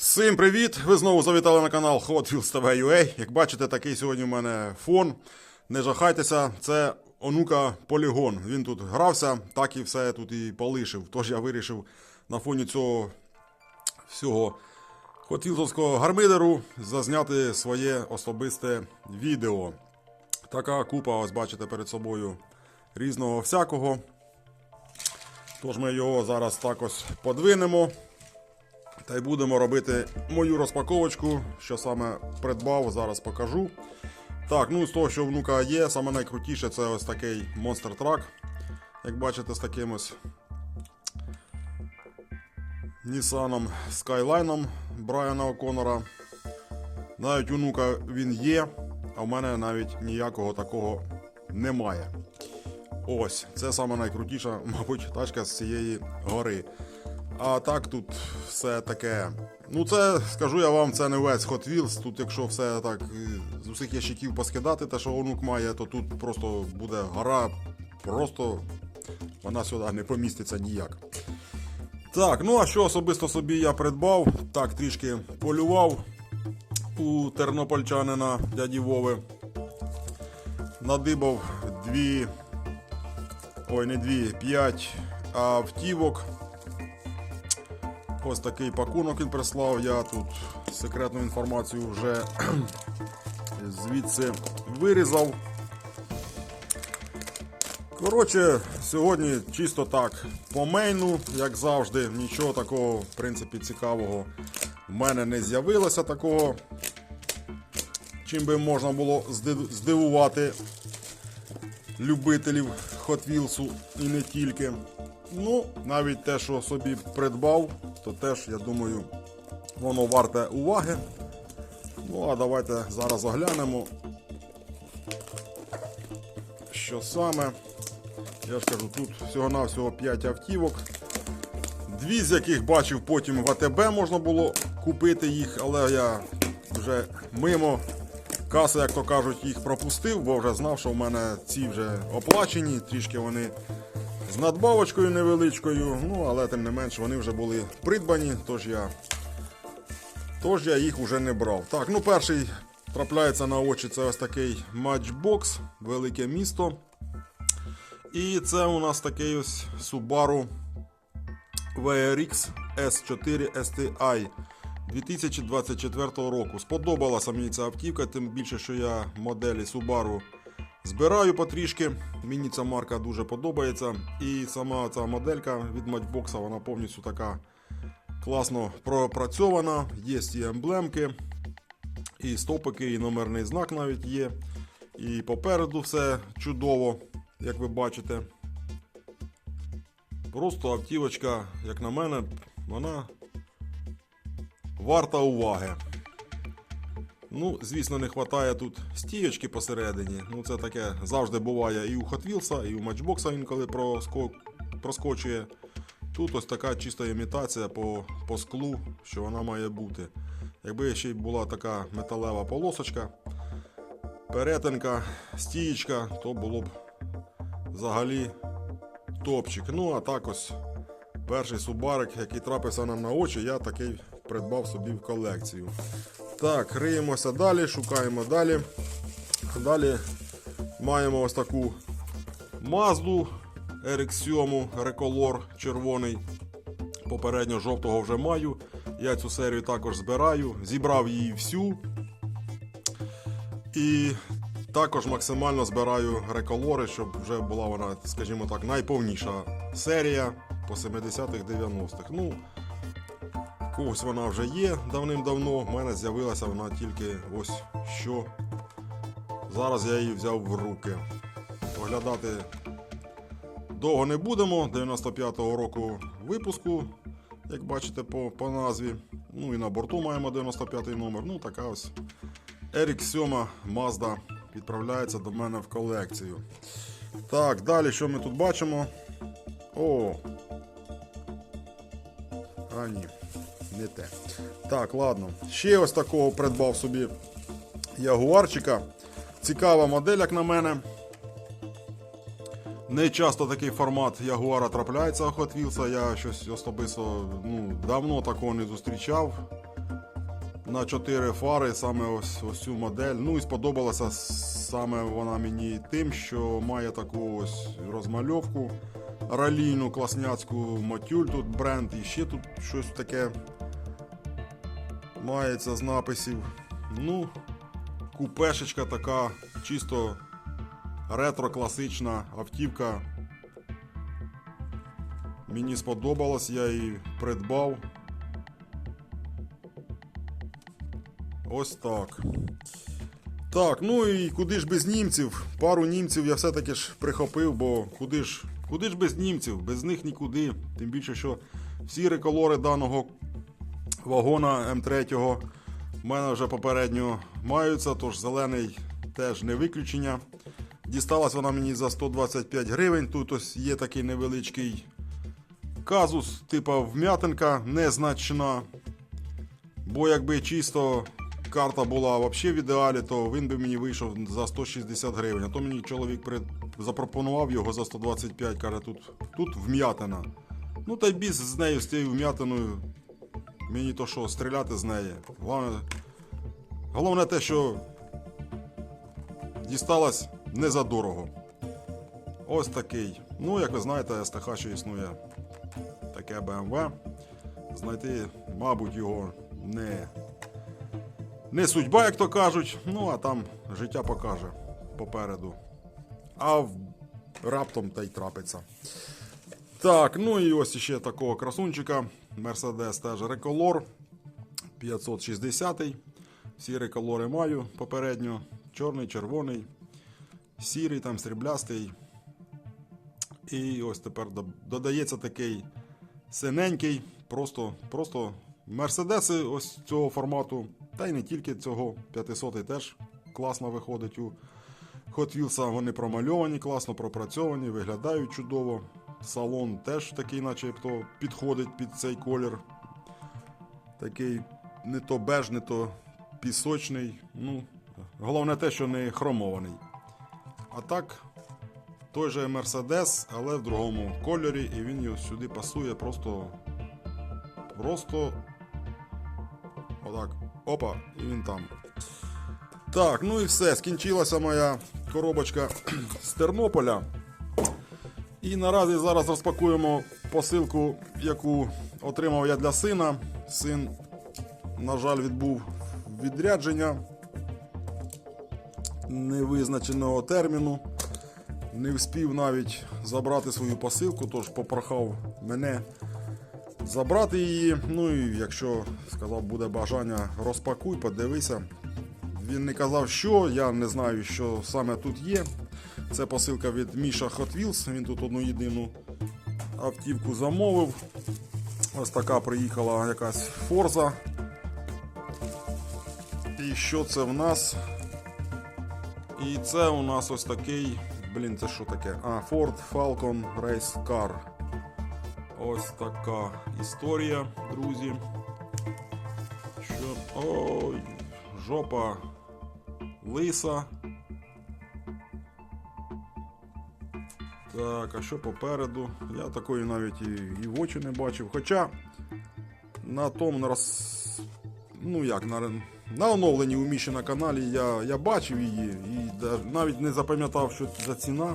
Всім привіт! Ви знову завітали на канал Hot Wheels TV UA. Як бачите, такий сьогодні в мене фон. Не жахайтеся, це онука Полігон. Він тут грався, так і все тут і полишив. Тож я вирішив на фоні цього всього хотвілзовського гармидеру зазняти своє особисте відео. Така купа, ось бачите перед собою різного всякого. Тож ми його зараз також подвинемо. Та й будемо робити мою розпаковочку, що саме придбав, зараз покажу. Так, ну з того, що внука є, саме найкрутіше це ось такий Monster Truck. Як бачите, з таким ось Nissan Skyline Брайана О'Конора. Навіть у внука він є, а в мене навіть ніякого такого немає. Ось, це саме найкрутіша, мабуть, тачка з цієї гори. А так тут все таке. Ну, це скажу я вам, це не весь Hot Wheels. Тут, якщо все так е, з усіх ящиків поскидати, те, що онук має, то тут просто буде гора, просто вона сюди не поміститься ніяк. Так, ну а що особисто собі я придбав? Так, трішки полював у тернопольчанина дяді Вови. Надибав дві. Ой, не дві, п'ять автівок. Ось такий пакунок він прислав. Я тут секретну інформацію вже звідси вирізав. Коротше, сьогодні чисто так по мейну, як завжди, нічого такого, в принципі, цікавого в мене не з'явилося такого. Чим би можна було здивувати любителів Hot Wheels і не тільки. Ну, навіть те, що собі придбав, то теж, я думаю, воно варте уваги. Ну, а давайте зараз оглянемо. Що саме? Я ж кажу, тут всього-навсього 5 автівок. Дві з яких бачив потім в АТБ можна було купити їх, але я вже мимо каси, як то кажуть, їх пропустив, бо вже знав, що в мене ці вже оплачені, трішки вони з надбавочкою невеличкою, ну але тим не менш вони вже були придбані, тож я, тож я їх вже не брав. Так, ну перший трапляється на очі це ось такий Matchbox, велике місто. І це у нас такий ось Subaru VRX S4 STI 2024 року. Сподобалася мені ця автівка, тим більше, що я моделі Subaru збираю потрішки. Мені ця марка дуже подобається. І сама ця моделька від Matchbox, вона повністю така класно пропрацьована. Є і емблемки, і стопики, і номерний знак навіть є. І попереду все чудово, як ви бачите. Просто автівочка, як на мене, вона варта уваги. Ну, звісно, не вистачає тут стійочки посередині. Ну, це таке завжди буває і у Hot Wheels, і у Matchbox інколи проско... проскочує. Тут ось така чиста імітація по, по склу, що вона має бути. Якби ще й була така металева полосочка, перетинка, стієчка, то було б взагалі топчик. Ну, а так ось перший субарик, який трапився нам на очі, я такий придбав собі в колекцію. Так, риємося далі, шукаємо далі. Далі маємо ось таку Мазду RX7 Recolor червоний. Попередньо жовтого вже маю. Я цю серію також збираю. Зібрав її всю. І також максимально збираю реколори, щоб вже була вона, скажімо так, найповніша серія по 70-х 90-х. Ну, когось вона вже є давним-давно. В мене з'явилася вона тільки ось що. Зараз я її взяв в руки. Оглядати довго не будемо. 95-го року випуску, як бачите по, по назві. Ну і на борту маємо 95-й номер. Ну, така ось RX7 Mazda відправляється до мене в колекцію. Так, далі що ми тут бачимо? О! А, ні, не те. Так, ладно. Ще ось такого придбав собі ягуарчика. Цікава модель, як на мене. Не часто такий формат Ягуара трапляється Hot Wheels, Я щось особисто ну, давно такого не зустрічав. На 4 фари саме ось, ось цю модель. Ну і сподобалася саме вона мені тим, що має таку ось розмальовку ралійну, класняцьку мотюль тут бренд і ще тут щось таке мається з написів. Ну, купешечка така, чисто ретро-класична автівка. Мені сподобалось, я її придбав. Ось так. Так, ну і куди ж без німців? Пару німців я все-таки ж прихопив, бо куди ж, куди ж без німців? Без них нікуди. Тим більше, що всі реколори даного вагона М3 в мене вже попередньо маються, тож зелений теж не виключення. Дісталась вона мені за 125 гривень. Тут ось є такий невеличкий казус, типа вм'ятинка незначна. Бо якби чисто карта була взагалі в ідеалі, то він би мені вийшов за 160 гривень. А то мені чоловік при... запропонував його за 125, каже, тут, тут вм'ятина. Ну та й біс з нею, з цією вм'ятиною. Мені то що, стріляти з неї. Головне, головне те, що дісталась не за дорого. Ось такий. Ну, як ви знаєте, СТХ ще існує таке BMW. Знайти, мабуть, його не, не судьба, як то кажуть. Ну, а там життя покаже попереду. А в- раптом та й трапиться. Так, ну і ось ще такого красунчика. Mercedes теж Recolor 560. Всі реколори маю попередньо. Чорний, червоний, сірий, там сріблястий. І ось тепер додається такий синенький, просто, просто мерседеси ось цього формату. Та й не тільки цього 500 теж класно виходить у Hot Wheels. Вони промальовані, класно пропрацьовані, виглядають чудово. Салон теж такий, начебто, підходить під цей колір. Такий не то беж, не то пісочний. Ну, головне те, що не хромований. А так, той же Mercedes, але в другому кольорі, і він його сюди пасує просто. Просто. Отак. Опа, і він там. Так, ну і все. Скінчилася моя коробочка з Тернополя. І наразі зараз розпакуємо посилку, яку отримав я для сина. Син, на жаль, відбув відрядження невизначеного терміну. Не вспів навіть забрати свою посилку, тож попрохав мене забрати її. Ну і якщо сказав, буде бажання, розпакуй, подивися. Він не казав, що, я не знаю, що саме тут є. Це посилка від Міша Wheels. Він тут одну єдину автівку замовив. Ось така приїхала якась форза. І що це в нас? І це у нас ось такий. Блін, це що таке? А, Ford Falcon Race Car. Ось така історія, друзі. Що. Ой, жопа лиса. Так, а що попереду? Я такої навіть і, і в очі не бачив. Хоча на тому роз... ну як, на, на оновленні у Міші на каналі я, я бачив її і навіть не запам'ятав, що за ціна.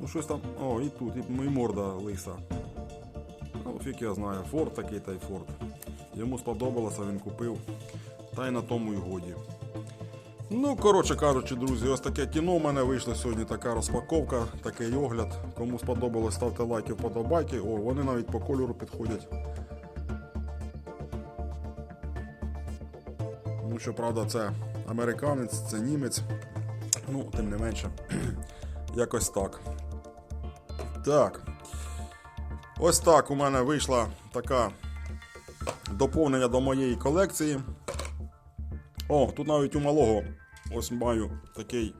Ну щось там. О, і тут, і, і морда лиса. Ну, фік я знаю, Форд такий та й Форд. Йому сподобалося, він купив. Та й на тому й годі. Ну, коротше кажучи, друзі, ось таке кіно у мене вийшло сьогодні. Така розпаковка, такий огляд. Кому сподобалось, ставте лайки, вподобайки. О, вони навіть по кольору підходять. Ну, щоправда, це американець, це німець. Ну, тим не менше. Якось так. Так. Ось так у мене вийшла така доповнення до моєї колекції. О, тут навіть у малого ось маю такий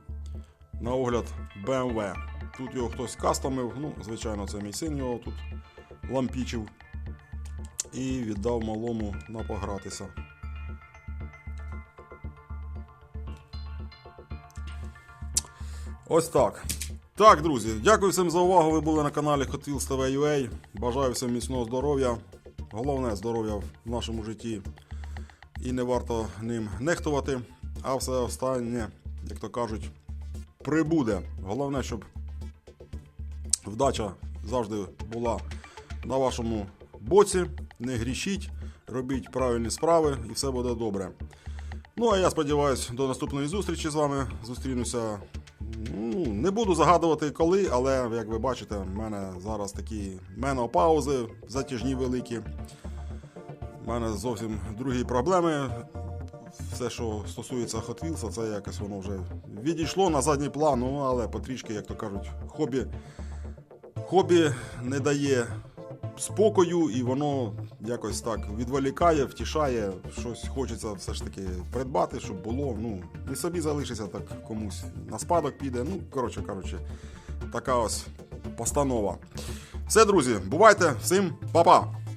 на огляд BMW. Тут його хтось кастомив, ну, звичайно, це мій син його тут лампічив. І віддав малому на погратися. Ось так. Так, друзі, дякую всім за увагу. Ви були на каналі Hot Wheels TV UA. Бажаю всім міцного здоров'я. Головне здоров'я в нашому житті. І не варто ним нехтувати. А все останнє, як то кажуть, прибуде. Головне, щоб вдача завжди була на вашому боці. Не грішіть, робіть правильні справи і все буде добре. Ну, а я сподіваюся, до наступної зустрічі з вами зустрінуся. Ну, не буду загадувати коли, але як ви бачите, в мене зараз такі менопаузи затяжні великі. У мене зовсім другі проблеми. Все, що стосується Hot Wheels, це якось воно вже відійшло на задній план, ну але потрішки, як то кажуть, хобі, хобі не дає спокою, і воно якось так відволікає, втішає. Щось хочеться все ж таки придбати, щоб було. Ну, не собі залишиться, так комусь на спадок піде. Ну, коротше кажучи, така ось постанова. Все, друзі, бувайте, всім па-па!